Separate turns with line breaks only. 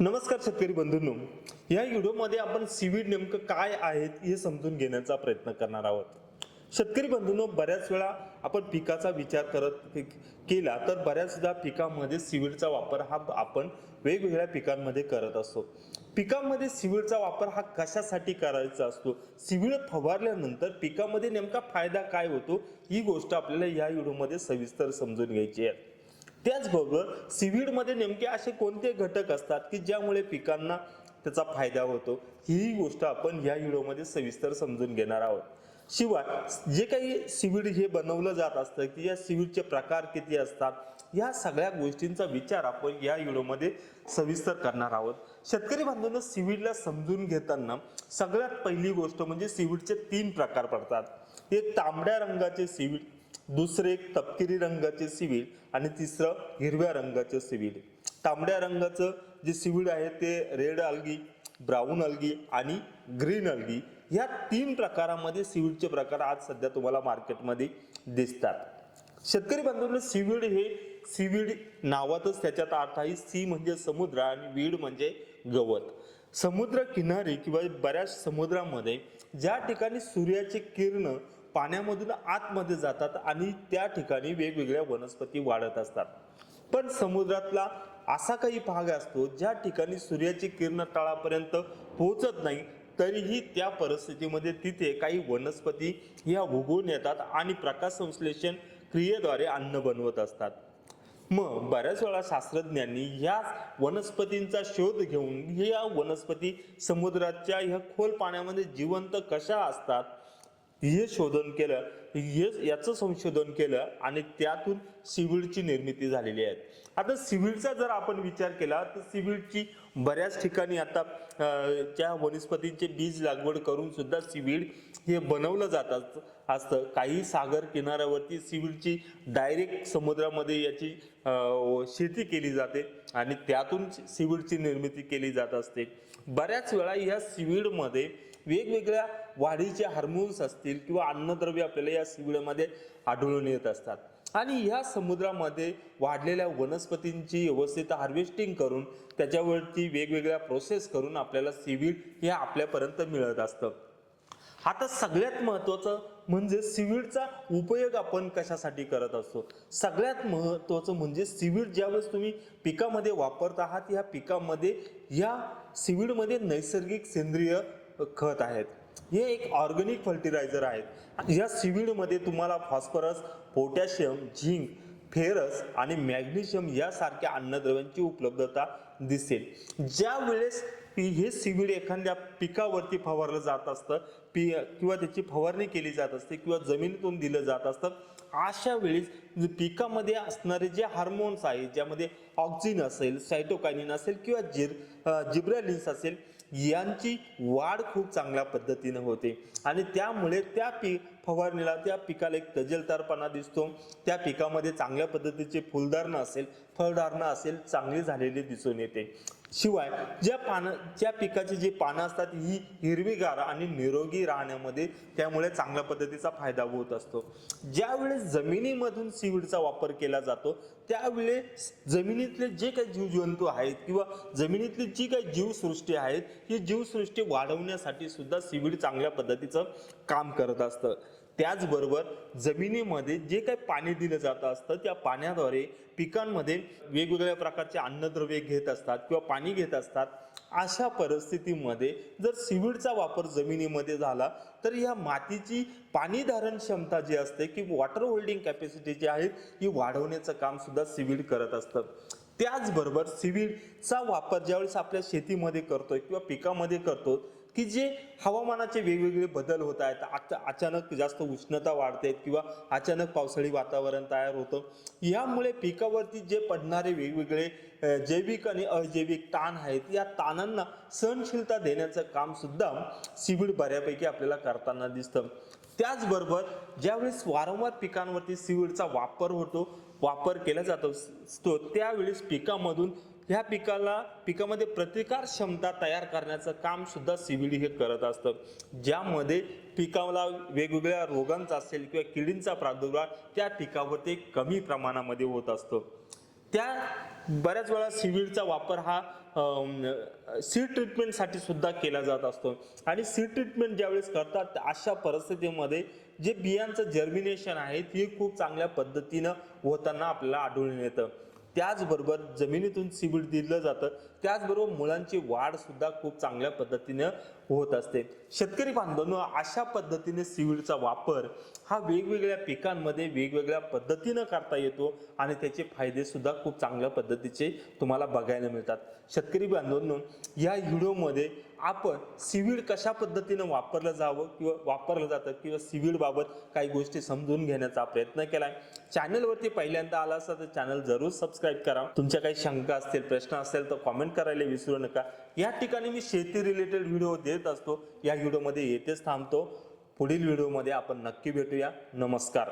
नमस्कार शेतकरी बंधूंनो. या व्हिडिओमध्ये आपण सीव्हीड नेमकं काय आहेत हे समजून घेण्याचा प्रयत्न करणार आहोत. शेतकरी बंधूंनो बऱ्याच वेळा आपण पिकाचा विचार करत केला तर बऱ्याचदा पिकामध्ये सीव्हीडचा वापर हा आपण वेगवेगळ्या पिकांमध्ये करत असतो. पिकामध्ये सिव्हिडचा वापर हा कशासाठी करायचा असतो? सिविड फवारल्यानंतर पिकामध्ये नेमका फायदा काय होतो? ही गोष्ट आपल्याला या व्हिडिओमध्ये सविस्तर समजून घ्यायची आहे. त्याचबरोबर सिव्हीडमध्ये नेमके असे कोणते घटक असतात की ज्यामुळे पिकांना त्याचा फायदा होतो? ही गोष्ट आपण या व्हिडिओमध्ये सविस्तर समजून घेणार आहोत. शिवाय जे काही सिव्हिड हे बनवलं जात असतं की या सिव्हीडचे प्रकार किती असतात या सगळ्या गोष्टींचा विचार आपण या व्हिडिओमध्ये सविस्तर करणार आहोत. शेतकरी बांधवांना सिव्हीडला समजून घेताना सगळ्यात पहिली गोष्ट म्हणजे सिव्हीडचे तीन प्रकार पडतात. एक तांबड्या रंगाचे सिव्हिड दुसरे एक तपकिरी रंगाचे सिव्हिल आणि तिसरं हिरव्या रंगाचं सिव्हिल. तांबड्या रंगाचं जे सिव्हिल आहे ते रेड अल्गी ब्राऊन अल्गी आणि ग्रीन अल्गी या तीन प्रकारामध्ये सिव्हिडचे प्रकार आज सध्या तुम्हाला मार्केटमध्ये दिसतात. शेतकरी बांधवांना सीवीड हे सीवीड नावातच त्याच्यात अर्थ आहे सी म्हणजे समुद्र आणि वीड म्हणजे गवत. समुद्र किनारी किंवा बऱ्याच समुद्रामध्ये ज्या ठिकाणी सूर्याचे किरण पाण्यामधून आतमध्ये जातात आणि त्या ठिकाणी वेगवेगळ्या वनस्पती वाढत असतात. पण समुद्रातला असा काही भाग असतो ज्या ठिकाणी सूर्याची किरण तळापर्यंत पोहोचत नाही तरीही त्या परिस्थितीमध्ये तिथे काही वनस्पती ह्या उगवून येतात आणि प्रकाश संश्लेषण क्रियेद्वारे अन्न बनवत असतात. मग बऱ्याच वेळा शास्त्रज्ञांनी ह्या वनस्पतींचा शोध घेऊन ह्या वनस्पती समुद्राच्या ह्या खोल पाण्यामध्ये जिवंत कशा असतात हे शोधन केलं हे याचं संशोधन केलं आणि त्यातून सिव्हिलची निर्मिती झालेली आहे. आता सिव्हिलचा जर आपण विचार केला तर सिव्हिलची बऱ्याच ठिकाणी आता त्या वनस्पतींचे बीज लागवड करून सुद्धा सिव्हिल हे बनवलं जात असतं. काही सागर किनाऱ्यावरती सिव्हिलची डायरेक्ट समुद्रामध्ये याची शेती केली जाते आणि त्यातून सिव्हिलची निर्मिती केली जात असते. बऱ्याच वेळा या सिव्हिडमध्ये वेगवेगळ्या वाढीचे हार्मोन्स असतील किंवा अन्नद्रव्य आपल्याला या सिविडमध्ये आढळून येत असतात. आणि ह्या समुद्रामध्ये वाढलेल्या वनस्पतींची व्यवस्थित हार्वेस्टिंग करून त्याच्यावरती वेगवेगळ्या प्रोसेस करून आपल्याला सिविड हे आपल्यापर्यंत मिळत असतं. आता सगळ्यात महत्त्वाचं म्हणजे सिव्हिडचा उपयोग आपण कशासाठी करत असतो? सगळ्यात महत्त्वाचं म्हणजे सिव्हिड ज्यावेळेस तुम्ही पिकामध्ये वापरत आहात या पिकामध्ये या सिव्हिडमध्ये नैसर्गिक सेंद्रिय खत आहेत. हे एक ऑर्गॅनिक फर्टिलायझर आहेत या सिव्हिडमध्ये तुम्हाला फॉस्फरस पोटॅशियम झिंक फेरस आणि मॅग्नेशियम यासारख्या अन्नद्रव्यांची उपलब्धता दिसेल. ज्या वेळेस हे सिविड एखाद्या पिकावरती फवारलं जात असतं पी किंवा त्याची फवारणी केली जात असते किंवा जमिनीतून दिलं जात असतं अशा वेळेस पिकामध्ये असणारे जे हार्मोन्स आहेत ज्यामध्ये ऑक्झिन असेल सायटोकायनिन असेल किंवा जिर जिब्रॅलिन्स असेल यांची वाढ खूप चांगल्या पद्धतीने होते. आणि त्यामुळे त्या पी फवारणीला त्या पिकाला एक तजेलदारपणा दिसतो. त्या पिकामध्ये चांगल्या पद्धतीचे फुलधारणा असेल फळधारणा असेल चांगली झालेली दिसून येते. शिवाय ज्या पानं ज्या पिकाची जी पानं असतात ही हिरवीगार आणि निरोगी राहण्यामध्ये त्यामुळे चांगल्या पद्धतीचा फायदा होत असतो. ज्यावेळेस जमिनीमधून सीवीडचा वापर केला जातो त्यावेळेस जमिनीतले जे काही जीवजंतू आहेत किंवा जमिनीतली जी काही जीवसृष्टी आहेत ही जीवसृष्टी वाढवण्यासाठी सुद्धा सीवीड चांगल्या पद्धतीचं काम करत असतं. त्याचबरोबर जमिनीमध्ये जे काही पाणी दिलं जातं असतं त्या पाण्याद्वारे पिकांमध्ये वेगवेगळ्या प्रकारचे अन्नद्रव्ये घेत असतात किंवा पाणी घेत असतात. अशा परिस्थितीमध्ये जर सिव्हिडचा वापर जमिनीमध्ये झाला तर या मातीची पाणी धारण क्षमता जी असते की वॉटर होल्डिंग कॅपॅसिटी जी आहे ती वाढवण्याचं काम सुद्धा करत असतं. त्याचबरोबर सिविडचा वापर ज्यावेळेस आपल्या शेतीमध्ये करतोय किंवा पिकामध्ये करतो की जे हवामानाचे वेगवेगळे बदल होत आहेत आता अचानक जास्त उष्णता वाढते किंवा अचानक पावसाळी वातावरण तयार होतं. यामुळे पिकावरती जे पडणारे वेगवेगळे जैविक आणि अजैविक ताण आहेत या ताणांना सहनशीलता देण्याचं कामसुद्धा सुद्धा बऱ्यापैकी आपल्याला करताना दिसतं. त्याचबरोबर ज्यावेळेस वारंवार पिकांवरती सिव्हिडचा वापर होतो वापर केला जातो त्यावेळेस पिकामधून ह्या पिकाला पिकामध्ये प्रतिकार क्षमता तयार करण्याचं काम सुद्धा सीबीडी हे करत असतं. ज्यामध्ये पिकाला वेगवेगळ्या रोगांचा असेल किंवा किडींचा प्रादुर्भाव त्या पिकावर ते कमी प्रमाणामध्ये होत असतो. त्या बऱ्याच वेळा सीवीडचा वापर हा सीड ट्रीटमेंटसाठी सुद्धा केला जात असतो. आणि सीड ट्रीटमेंट ज्यावेळेस करतात अशा परिस्थितीमध्ये जे बियांचं जर्मिनेशन आहे ते खूप चांगल्या पद्धतीनं होताना आपल्याला आढळून येतं. त्याचबरोबर जमिनीतून सीवीड दिलं जातं. त्याचबरोबर मुळांची वाढ सुद्धा खूप चांगल्या पद्धतीनं होत असते. शेतकरी बांधवांनो अशा पद्धतीने सीबीडचा वापर हा वेगवेगळ्या पिकांमध्ये वेगवेगळ्या पद्धतीनं करता येतो आणि त्याचे फायदे सुद्धा खूप चांगल्या पद्धतीचे तुम्हाला बघायला मिळतात. शेतकरी बांधवांनो या व्हिडिओमध्ये आपण सिव्हिड कशा पद्धतीनं वापरलं जावं किंवा वापरलं जातं किंवा सिव्हिडबाबत काही गोष्टी समजून घेण्याचा प्रयत्न केलाय. चॅनलवरती पहिल्यांदा आला असता तर चॅनल जरूर सबस्क्राईब करा. तुमच्या काही शंका असतील प्रश्न असेल तर कॉमेंट करायला विसरू नका. या ठिकाणी मी शेती रिलेटेड व्हिडिओ देत असतो. या व्हिडिओमध्ये येतेच थांबतो. पुढील व्हिडिओमध्ये आपण नक्की भेटूया. नमस्कार.